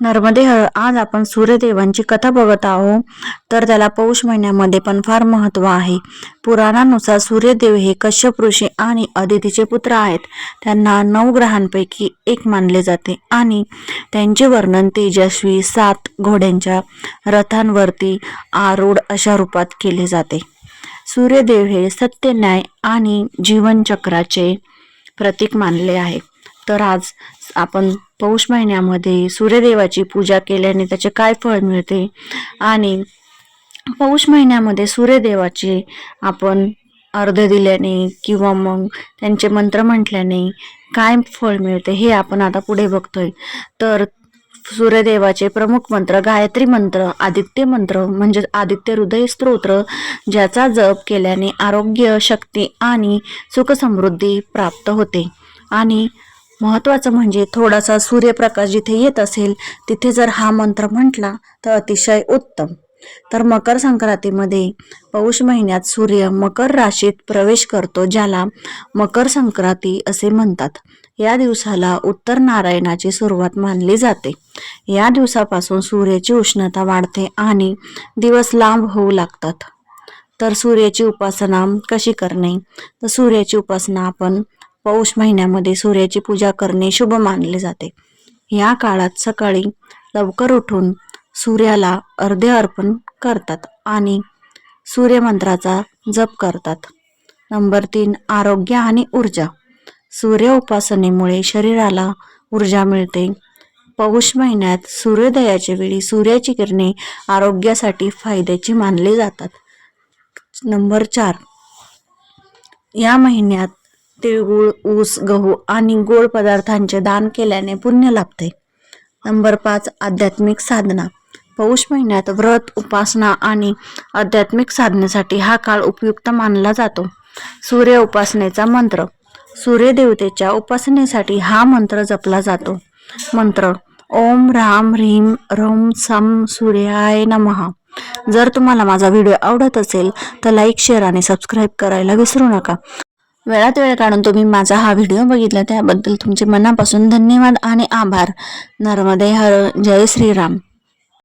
नर्मदे हर आज आपण सूर्यदेवांची कथा बघत आहोत. तर त्याला पौष महिन्यामध्ये पण फार महत्त्व आहे. पुराणानुसार सूर्यदेव हे कश्यप ऋषी आणि अदितीचे पुत्र आहेत. त्यांना नऊ ग्रहांपैकी एक मानले जाते आणि त्यांचे वर्णन तेजस्वी सात घोड्यांच्या रथांवरती आरूढ अशा रूपात केले जाते. सूर्यदेव हे सत्य न्याय आणि जीवनचक्राचे प्रतीक मानले आहे. तर आज आपण पौष महिन्यामध्ये सूर्यदेवाची पूजा केल्याने त्याचे काय फळ मिळते? आणि पौष महिन्यामध्ये सूर्यदेवाचे आपण अर्ध दिल्याने किंवा मग त्यांचे मंत्र म्हटल्याने काय फळ मिळते हे आपण आता पुढे बघतोय. तर सूर्यदेवाचे प्रमुख मंत्र गायत्री मंत्र आदित्य मंत्र म्हणजे आदित्य हृदय स्तोत्र ज्याचा जप केल्याने आरोग्य शक्ती आणि सुखसमृद्धी प्राप्त होते. आणि महत्त्वाचं म्हणजे थोडासा सूर्यप्रकाश जिथे येत असेल तिथे जर हा मंत्र म्हटला तर अतिशय उत्तम. तर मकर संक्रांतीमध्ये पौष महिन्यात सूर्य मकर राशीत प्रवेश करतो ज्याला मकर संक्रांती असे म्हणतात. या दिवसाला उत्तर नारायणाची सुरुवात मानली जाते. या दिवसापासून सूर्याची उष्णता वाढते आणि दिवस लांब होऊ लागतात. तर सूर्याची उपासना कशी करणे? तर सूर्याची उपासना आपण पौष महिन्यामध्ये सूर्याची पूजा करणे शुभ मानले जाते. या काळात सकाळी लवकर उठून सूर्याला अर्धे अर्पण करतात आणि सूर्यमंत्राचा जप करतात. नंबर तीन आरोग्य आणि ऊर्जा. सूर्य उपासनेमुळे शरीराला ऊर्जा मिळते. पौष महिन्यात सूर्योदयाच्या वेळी सूर्याची किरणे आरोग्यासाठी फायद्याची मानली जातात. नंबर चार या महिन्यात तिळगुळ ऊस गहू आणि गोड पदार्थांचे दान केल्याने पुण्य लाभते. नंबर पाच आध्यात्मिक साधना. पौष महिन्यात व्रत उपासना आणि आध्यात्मिक साधनेसाठी हा काळ उपयुक्त मानला जातो. सूर्य उपासनेचा मंत्र. सूर्यदेवतेच्या उपासनेसाठी हा मंत्र जपला जातो. मंत्र ओम राम ह्रीम रोम सम सूर्याय नमः. जर तुम्हाला माझा व्हिडिओ आवडत असेल तर लाईक शेअर आणि सबस्क्राईब करायला विसरू नका. वेळात वेळ काढून तुम्ही माझा हा व्हिडिओ बघितला त्याबद्दल तुमचे मनापासून धन्यवाद आणि आभार. नर्मदे हर जय श्रीराम.